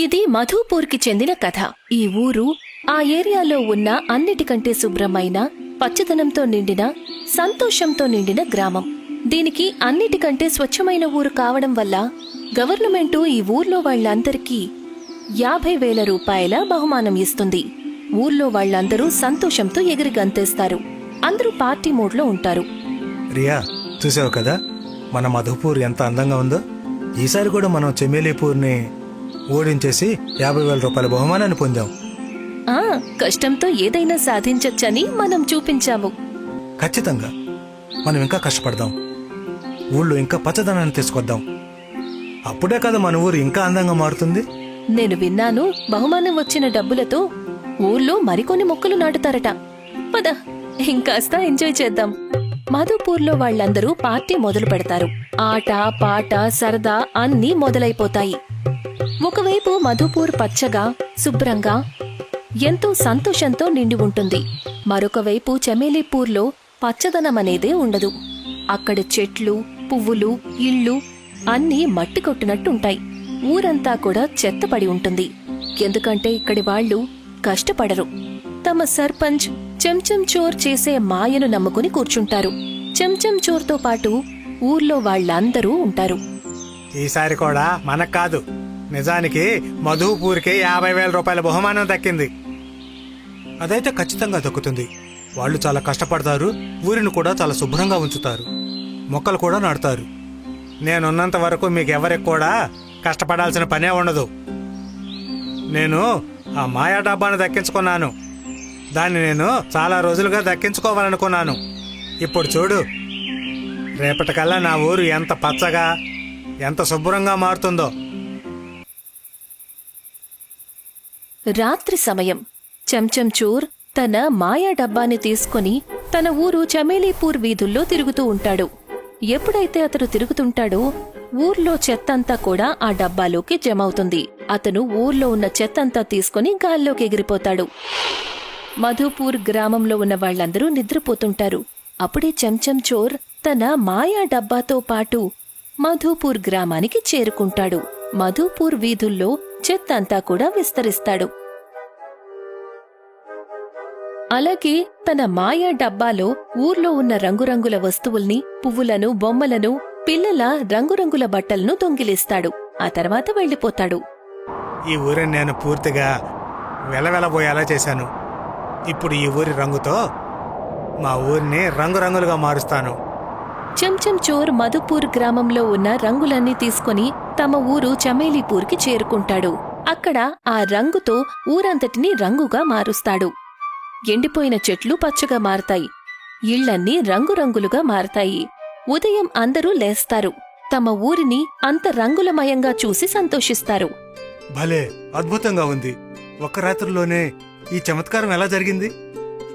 ఇది మధుపూర్కి చెందిన కథ. ఈ ఊరు ఆ ఏరియాలో ఉన్న అన్నిటికంటే శుభ్రమైన పచ్చదనంతో నిండిన సంతోషంతో నిండిన గ్రామం. దీనికి అన్నిటికంటే స్వచ్ఛమైన ఊరు కావడం వల్ల గవర్నమెంటు ఈ ఊర్లో వాళ్ళందరికీ యాభై వేల రూపాయల బహుమానం ఇస్తుంది. ఊర్లో వాళ్ళందరూ సంతోషంతో ఎగిరి గంతేస్తారు. అందరూ పార్టీ మోడ్లో ఉంటారు. రియా చూసావు కదా? మన మధుపూర్ ఎంత అందంగా ఉందో? ఈసారి కూడా మనం చెమేలిపూర్ని ఓడించేసి యాభై వేల రూపాయల బహుమానాన్ని పొందాం. ఆ కష్టంతో ఏదైనా సాధించొచ్చని మనం చూపించాము. ఖచ్చితంగా. మనం ఇంకా కష్టపడదాం. ఊళ్ళో ఇంకా పచ్చదనాన్ని తీసుకొద్దాం. అప్పుడే కదా మన ఊరు ఇంకా అందంగా మారుతుంది. నేను విన్నాను బహుమానం వచ్చిన డబ్బులతో ఊర్లో మరికొన్ని మొక్కలు నాటుతారట. పద ఇంకాస్త ఎంజాయ్ చేద్దాం. మధుపూర్లో వాళ్ళందరూ పార్టీ మొదలు పెడతారు ఆట పాట సరదా అన్నీ మొదలైపోతాయి. ఒకవైపు మధుపూర్ పచ్చగా శుభ్రంగా ఎంతో సంతోషంతో నిండి ఉంటుంది. మరొకవైపు చమేలీపూర్లో పచ్చదనమనేదే ఉండదు. అక్కడ చెట్లు పువ్వులు ఇళ్ళు అన్నీ మట్టి కొట్టినట్టుంటాయి ఊరంతా కూడా చెత్తపడి ఉంటుంది. ఎందుకంటే ఇక్కడి వాళ్ళు కష్టపడరు. తమ సర్పంచ్ చెంచం చోర్ చేసే మాయను నమ్ముకుని కూర్చుంటారు. చెంచం చోర్తో పాటు ఊర్లో వాళ్ళందరూ ఉంటారు. ఈసారి కూడా మనకు కాదు. నిజానికి మధుపూర్కి యాభై వేల రూపాయల బహుమానం దక్కింది. అదైతే ఖచ్చితంగా దక్కుతుంది. వాళ్ళు చాలా కష్టపడతారు ఊరిని కూడా చాలా శుభ్రంగా ఉంచుతారు. మొక్కలు కూడా నాటుతారు. నేనున్నంత వరకు మీకు ఎవరికి కూడా కష్టపడాల్సిన పనే ఉండదు. నేను ఆ మాయా డబ్బాను దక్కించుకున్నాను. దాన్ని నేను చాలా రోజులుగా దక్కించుకోవాలనుకున్నాను. ఇప్పుడు చూడు. రేపటికల్లా నా ఊరు ఎంత పచ్చగా ఎంత శుభ్రంగా మారుతుందో. రాత్రి సమయం. చెంచం చూర్ తన మాయా డబ్బాని తీసుకుని తన ఊరు చమేలీపూర్ వీధుల్లో తిరుగుతూ ఉంటాడు. ఎప్పుడైతే అతను తిరుగుతుంటాడో ఊర్లో చెత్తంతా కూడా ఆ డబ్బాలోకి జమవుతుంది. అతను ఊర్లో ఉన్న చెత్తంతా తీసుకుని గాల్లోకి ఎగిరిపోతాడు. మధుపూర్ గ్రామంలో ఉన్న వాళ్ళందరూ నిద్రపోతుంటారు. అప్పుడే చెంచం చోర్ తన మాయా డబ్బాతో పాటు మధుపూర్ గ్రామానికి చేరుకుంటాడు. మధుపూర్ వీధుల్లో చెత్తంతా కూడా విస్తరిస్తాడు. అలాగే తన మాయా డబ్బాలో ఊర్లో ఉన్న రంగురంగుల వస్తువుల్ని పువ్వులను బొమ్మలను పిల్లల రంగురంగుల బట్టలను దొంగిలిస్తాడు. ఆ తర్వాత వెళ్ళిపోతాడు. ఈ ఊరిని నేను పూర్తిగా వెలవెలబోయేలా చేశాను. ఇప్పుడు ఈ ఊరి రంగుతో మా ఊరిని రంగురంగులుగా మారుస్తాను. చెంచం చోర్ మధుపూర్ గ్రామంలో ఉన్న రంగులన్నీ తీసుకుని తమ ఊరు చమేలీపూర్కి చేరుకుంటాడు. అక్కడ ఆ రంగుతో ఊరంతటిని రంగుగా మారుస్తాడు. ఎండిపోయిన చెట్లు పచ్చగా మారతాయి. ఇళ్ళన్నీ రంగురంగులుగా మారతాయి. ఉదయం అందరూ లేస్తారు. తమ ఊరిని అంత రంగులమయంగా చూసి సంతోషిస్తారు. భలే అద్భుతంగా ఉంది. ఒక్క రాత్రిలోనే ఈ చమత్కారం ఎలా జరిగింది?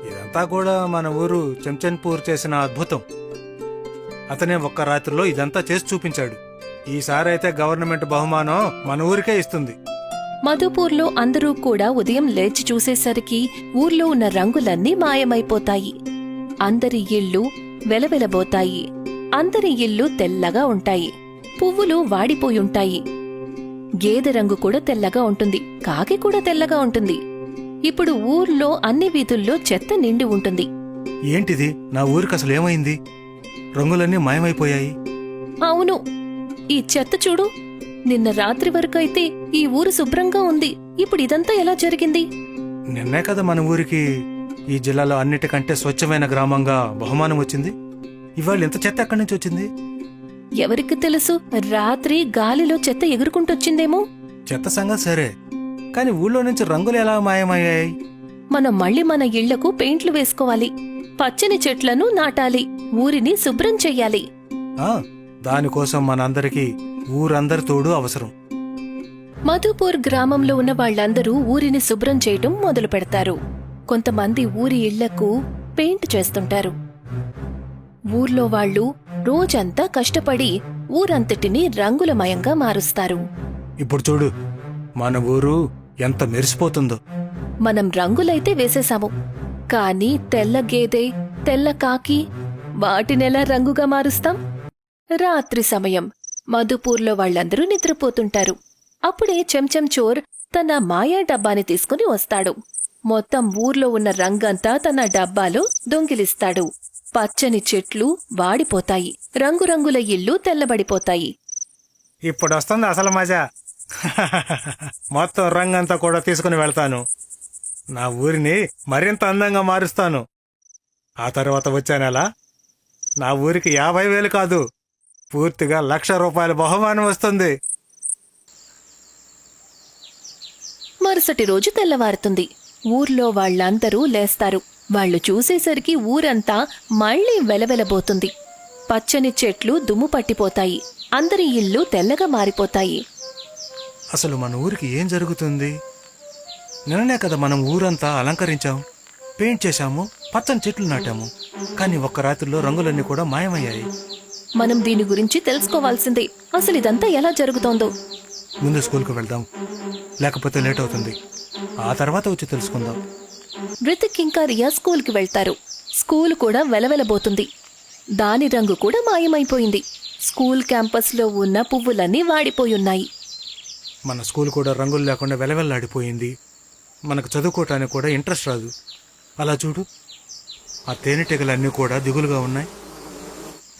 ఇదంతా కూడా మన ఊరు చెంచన్పూర్ చేసిన అద్భుతం. అతనే ఒక్క రాత్రిలో ఇదంతా చేసి చూపించాడు. ఈసారి అయితే గవర్నమెంట్ బహుమానం మన ఊరికే ఇస్తుంది. మధుపూర్లో అందరూ కూడా ఉదయం లేచి చూసేసరికి ఊర్లో ఉన్న రంగులన్నీ మాయమైపోతాయి. అందరి ఇళ్ళు వెలవెలబోతాయి. అందరి ఇళ్ళు తెల్లగా ఉంటాయి. పువ్వులు వాడిపోయుంటాయి గేదె రంగు కూడా తెల్లగా ఉంటుంది. కాకి కూడా తెల్లగా ఉంటుంది. ఇప్పుడు ఊర్లో అన్ని వీధుల్లో చెత్త నిండి ఉంటుంది. ఏంటిది? నా ఊరికి అసలు ఏమైంది? రంగులన్నీ మాయమైపోయాయి. అవును. ఈ చెత్త చూడు. నిన్న రాత్రి వరకు అయితే ఈ ఊరు శుభ్రంగా ఉంది. ఇప్పుడు ఇదంతా ఎలా జరిగింది? నిన్నే కదా మన ఊరికి ఈ జిల్లాలో అన్నిటికంటే స్వచ్ఛమైన గ్రామంగా బహుమానం వచ్చింది. ఇవాళ ఇంత చెత్త ఎక్కడి నుంచి వచ్చింది? ఎవరికి తెలుసు? రాత్రి గాలిలో చెత్త ఎగురుకుంటొచ్చిందేమో చెత్త సంగతి సరే. కానీ ఊళ్ళో నుంచి రంగులు ఎలా మాయమయ్యాయి? మనం మళ్ళీ మన ఇళ్ళకు పెయింట్లు వేసుకోవాలి. పచ్చని చెట్లను నాటాలి. ఊరిని శుభ్రం చెయ్యాలి ఆ దానికోసం మనందరికీ ఊరందరి తోడు అవసరం. మధుపూర్ గ్రామంలో ఉన్న వాళ్ళందరూ ఊరిని శుభ్రం చేయటం మొదలు పెడతారు. కొంతమంది ఊరి ఇళ్ళకు పెయింట్ చేస్తుంటారు. ఊర్లో వాళ్ళు రోజంతా కష్టపడి ఊరంతటిని రంగులమయంగా మారుస్తారు. ఇప్పుడు చూడు మన ఊరు ఎంత మెరిసిపోతుందో. మనం రంగులైతే వేసేశాము. కానీ తెల్ల గేదె తెల్ల కాకి వాటినెలా రంగుగా మారుస్తాం. రాత్రి సమయం. మధుపూర్లో వాళ్ళందరూ నిద్రపోతుంటారు. అప్పుడే చెంచం చోర్ తన మాయా డబ్బాని తీసుకుని వస్తాడు. మొత్తం ఊర్లో ఉన్న రంగంతా తన డబ్బాలో దొంగిలిస్తాడు. పచ్చని చెట్లు వాడిపోతాయి. రంగురంగుల ఇల్లు తెల్లబడిపోతాయి. ఇప్పుడు వస్తుంది అసలు మజా. మొత్తం రంగంతా కూడా తీసుకుని వెళ్తాను. నా ఊరిని మరింత అందంగా మారుస్తాను. ఆ తర్వాత వచ్చే నెల నా ఊరికి యాభై వేలు కాదు. పూర్తిగా లక్ష రూపాయల బహుమానం వస్తుంది. మరుసటి రోజు తెల్లవారుతుంది. ఊర్లో వాళ్ళందరూ లేస్తారు. వాళ్ళు చూసేసరికి ఊరంతా మళ్ళీ వెలవెలబోతుంది. పచ్చని చెట్లు దుమ్ము పట్టిపోతాయి. అందరి ఇళ్ళు తెల్లగా మారిపోతాయి. అసలు మన ఊరికి ఏం జరుగుతుంది? నిన్ననే కదా మనం ఊరంతా అలంకరించాం. పెయింట్ చేశాము పచ్చని చెట్లు నాటాము. కానీ ఒక్క రాత్రిలో రంగులన్నీ కూడా మాయమయ్యాయి. మనం దీని గురించి తెలుసుకోవాల్సిందే. అసలు ఇదంతా ఎలా జరుగుతోందో. ముందు స్కూల్కి వెళ్దాం. లేకపోతే లేట్ అవుతుంది. ఆ తర్వాత వచ్చి తెలుసుకుందాం. రితిక్ ఇంకా రియా స్కూల్కి వెళ్తారు. స్కూల్ కూడా వెలవెలబోతుంది. దాని రంగు కూడా మాయమైపోయింది. స్కూల్ క్యాంపస్లో ఉన్న పువ్వులన్నీ వాడిపోయున్నాయి. మన స్కూల్ కూడా రంగులు లేకుండా వెలవెల్లాడిపోయింది. మనకు చదువుకోవటానికి కూడా ఇంట్రెస్ట్ రాదు. అలా చూడు. ఆ తేనెటీగలన్నీ కూడా దిగులుగా ఉన్నాయి.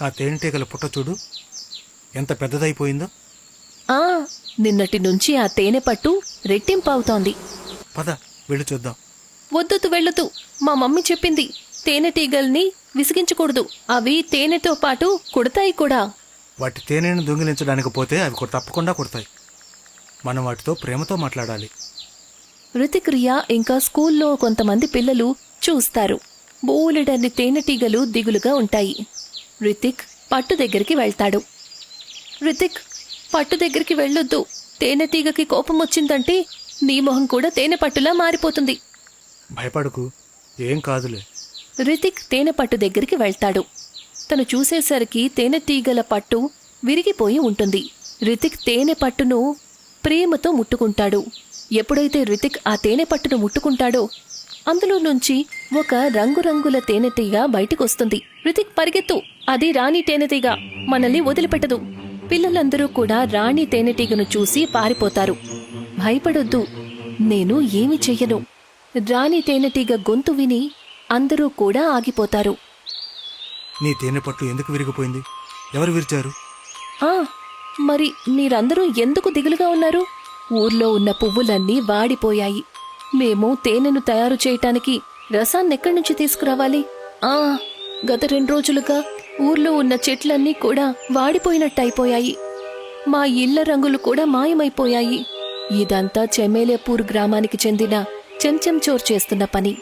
ఆ తేనెటీగల పుట్ట చూడు. ఎంత పెద్దదైపోయిందో. ఆ నిన్నటి నుంచి ఆ తేనె పట్టు రెట్టింపవుతోంది పద వెళ్ళి చూద్దాం. వద్దొద్దు వెళ్ళొద్దు. మా మమ్మీ చెప్పింది తేనెటీగల్ని విసిగించకూడదు. అవి తేనెతో పాటు కుడతాయి కూడా. వాటి తేనెను దొంగిలించడానికి పోతే అవి కూడా తప్పకుండా కొడతాయి. మనం వాటితో ప్రేమతో మాట్లాడాలి. రితిక్ రియా ఇంకా స్కూల్లో కొంతమంది పిల్లలు చూస్తారు. బోలెడన్ని తేనెటీగలు దిగులుగా ఉంటాయి. రితిక్ పట్టు దగ్గరికి వెళ్తాడు. రితిక్ పట్టు దగ్గరికి వెళ్ళొద్దు. తేనెటీగకి కోపం వచ్చిందంటే నీ మొహం కూడా తేనె పట్టులా మారిపోతుంది. భయపడకు ఏం కాదులే. రితిక్ తేనె పట్టు దగ్గరికి వెళ్తాడు. తను చూసేసరికి తేనెటీగల పట్టు విరిగిపోయి ఉంటుంది. రితిక్ తేనె పట్టును ప్రేమతో ముట్టుకుంటాడు. ఎప్పుడైతే రితిక్ ఆ తేనె పట్టును ముట్టుకుంటాడో అందులో నుంచి ఒక రంగురంగుల తేనెటీగ బయటికొస్తుంది. రితిక్ పరిగెత్తు. అది రాణి తేనెటీగ. మనల్ని వదిలిపెట్టదు. పిల్లలందరూ కూడా రాణి తేనెటీగను చూసి పారిపోతారు. భయపడొద్దు. నేను ఏమి చెయ్యను. రాణి తేనెటీగ గొంతు విని అందరూ కూడా ఆగిపోతారు. నీ తేనె పట్టు ఎందుకు విరిగిపోయింది? ఎవరు విరిచారు? ఆ మరి మీరందరూ ఎందుకు దిగులుగా ఉన్నారు? ఊర్లో ఉన్న పువ్వులన్నీ వాడిపోయాయి. మేము తేనెను తయారు చేయటానికి రసాన్నెక్కడి నుంచి తీసుకురావాలి? ఆ గత రెండు రోజులుగా ఊర్లో ఉన్న చెట్లన్నీ కూడా వాడిపోయినట్టయిపోయాయి. మా ఇళ్ళ రంగులు కూడా మాయమైపోయాయి. ఇదంతా చెమేలేపూర్ గ్రామానికి చెందిన చెంచెంచోర్ చేస్తున్న పని.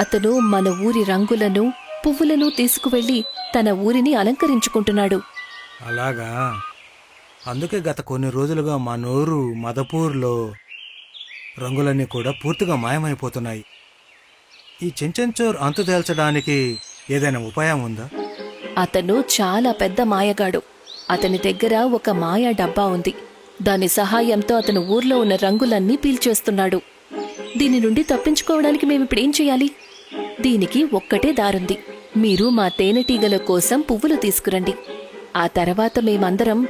అతను మన ఊరి రంగులను పువ్వులను తీసుకువెళ్ళి తన ఊరిని అలంకరించుకుంటున్నాడు. అలాగా? అందుకే గత కొన్ని రోజులుగా మా నోరు మదపూర్లో రంగులన్నీ కూడా పూర్తిగా మాయమైపోతున్నాయి. ఈ చెంచెంచోర్ అంతు తేల్చడానికి ఏదైనా ఉపాయం ఉందా? అతను చాలా పెద్ద మాయగాడు. అతని దగ్గర ఒక మాయా డబ్బా ఉంది. దాని సహాయంతో అతను ఊర్లో ఉన్న రంగులన్నీ పీల్చేస్తున్నాడు. దీని నుండి తప్పించుకోవడానికి మేమిప్పుడేం చేయాలి? దీనికి ఒక్కటే దారుంది. మీరు మా తేనెటీగల కోసం పువ్వులు తీసుకురండి. ఆ తర్వాత మేమందరం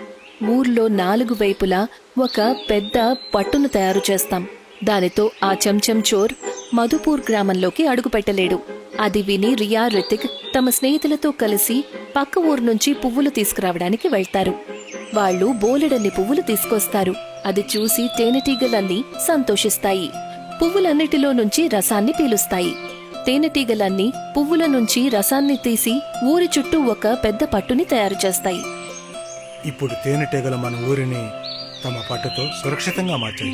ఊర్లో నాలుగు వైపులా ఒక పెద్ద పట్టును తయారు చేస్తాం. దానితో ఆ చెంచం చోర్ మధుపూర్ గ్రామంలోకి అడుగుపెట్టలేడు. అది విని రియా రితిక్ తమ స్నేహితులతో కలిసి పక్క ఊరు నుంచి పువ్వులు తీసుకురావడానికి వెళ్తారు. వాళ్ళు బోలెడన్ని పువ్వులు తీసుకొస్తారు. అది చూసి తేనెటీగలన్నీ సంతోషిస్తాయి. పువ్వులన్నిటిలో నుంచి రసాన్ని పీలుస్తాయి. తేనెటీగలన్నీ పువ్వుల నుంచి రసాన్ని తీసి ఊరి చుట్టూ ఒక పెద్ద పట్టుని తయారు చేస్తాయి. ఇప్పుడు తేనెటీగలు మన ఊరిని తమ పట్టుతో సురక్షితంగా మార్చాయి.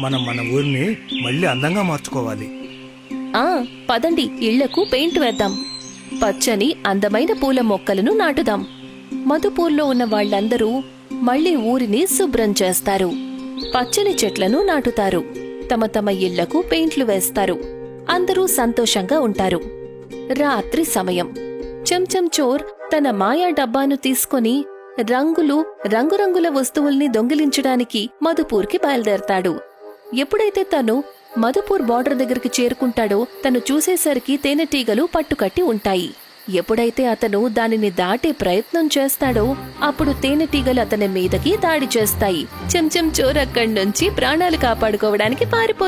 మనం మన ఊరిని మళ్ళీ అందంగా మార్చుకోవాలి. ఆ పదండి ఇళ్ళకు పెయింట్ వేద్దాం. పచ్చని అందమైన పూల మొక్కలను నాటుదాం. మధుపూర్లో ఉన్న వాళ్ళందరూ మళ్ళీ ఊరిని శుభ్రం చేస్తారు. పచ్చని చెట్లను నాటుతారు. తమ తమ ఇళ్ళకు పెయింట్లు వేస్తారు. అందరూ సంతోషంగా ఉంటారు. రాత్రి సమయం. చెంచం చోర్ తన మాయా డబ్బాను తీసుకొని రంగులు రంగురంగుల వస్తువుల్ని దొంగిలించడానికి మధుపూర్కి బయలుదేరతాడు. ఎప్పుడైతే తను మధుపూర్ బార్డర్ దగ్గరికి చేరుకుంటాడో తను చూసేసరికి తేనెటీగలు పట్టుకట్టి ఉంటాయి. ఎప్పుడైతే అతను దానిని దాటే ప్రయత్నం చేస్తాడో అప్పుడు తేనెటీగలు అతని మీదకి దాడి చేస్తాయి. చెంచెం చోరక్కడి నుంచి ప్రాణాలు కాపాడుకోవడానికి పారిపో